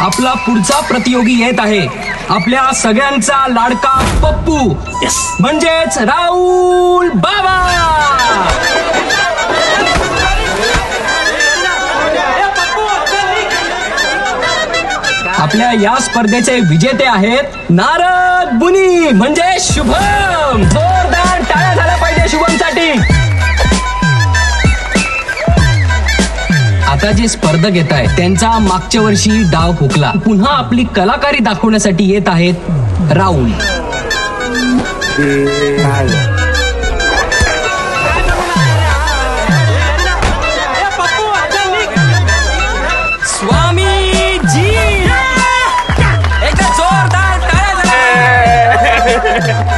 आपला पुढचा प्रतियोगी येत आहे. आपल्या सगळ्यांचा लाडका पप्पू. म्हणजेच राहुल बाबा. आपल्या या स्पर्धेचे विजेते आहेत नारद बुनी म्हणजे शुभम. आता जे स्पर्धक येत आहेत त्यांचा मागच्या वर्षी डाव हुकला पुन्हा आपली कलाकारी दाखवण्यासाठी येत आहेत राहुल. स्वामी जी एकदा जोरदार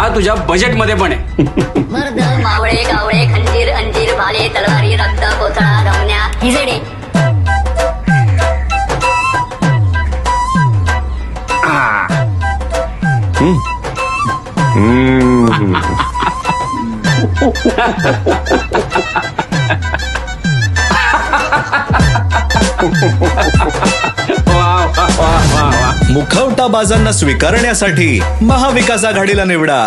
हा तुझ्या बजेटमध्ये पण आहे. मर्द मावळे गावळे खंजीर अंजीर भाले तलवारी रक्त कोथळा रमण्या हिजडे मुखवटा बाजांना स्वीकारण्यासाठी महाविकास आघाडीला निवडा.